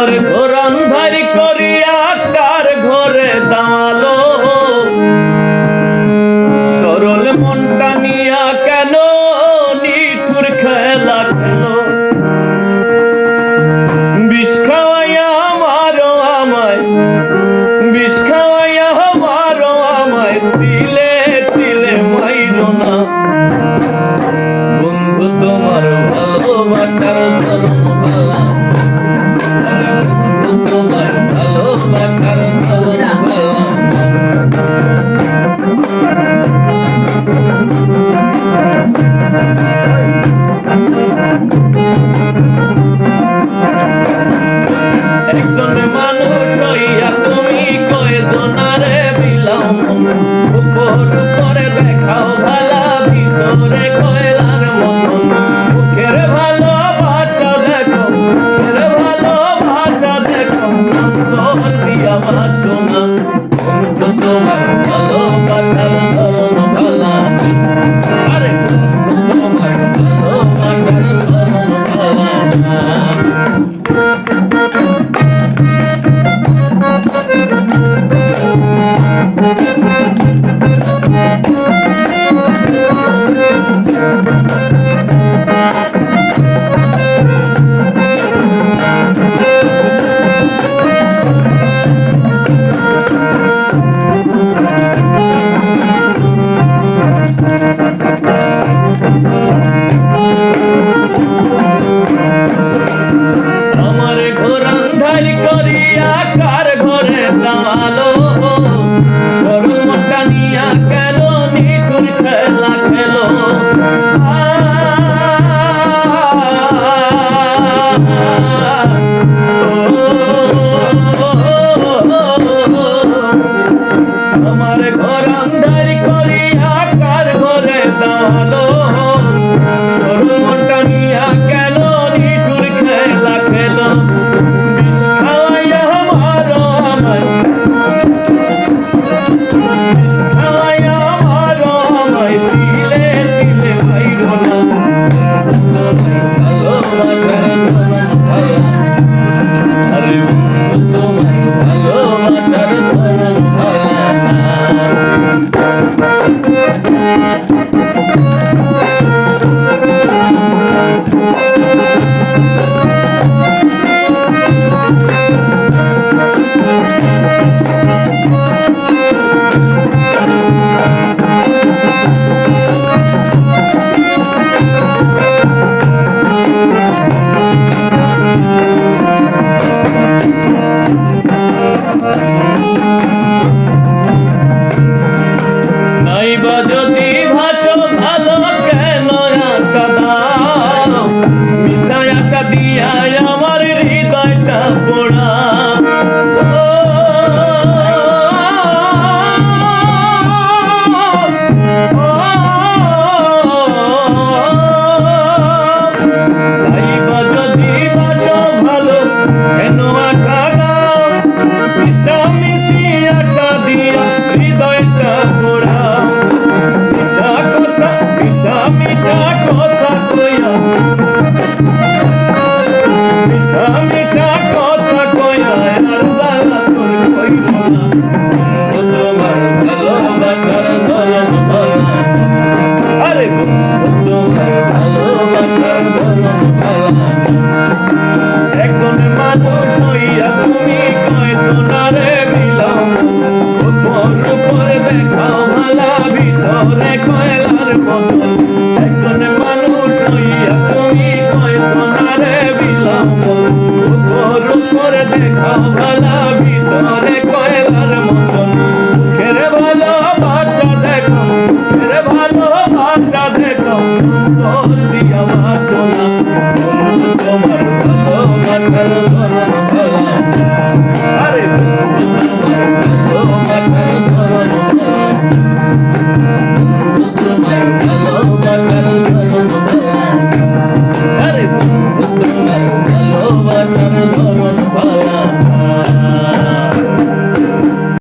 ঘর ঘর অন্ধারি করিয়া কার ঘরে দাঁড়াল? সরল মনটা নিয়া কেন নিঠুর খেলা খেল? বিষ খাওয়াইয়া আমায় আমায় দিলে মাইল না। বন্ধু তোমার ভালোবাসার ধর্ম Ekdom Bahar sona ভালো সরমটা নিয়া কেন নিকুর খেলা তোর দেখা ভালা ভিতর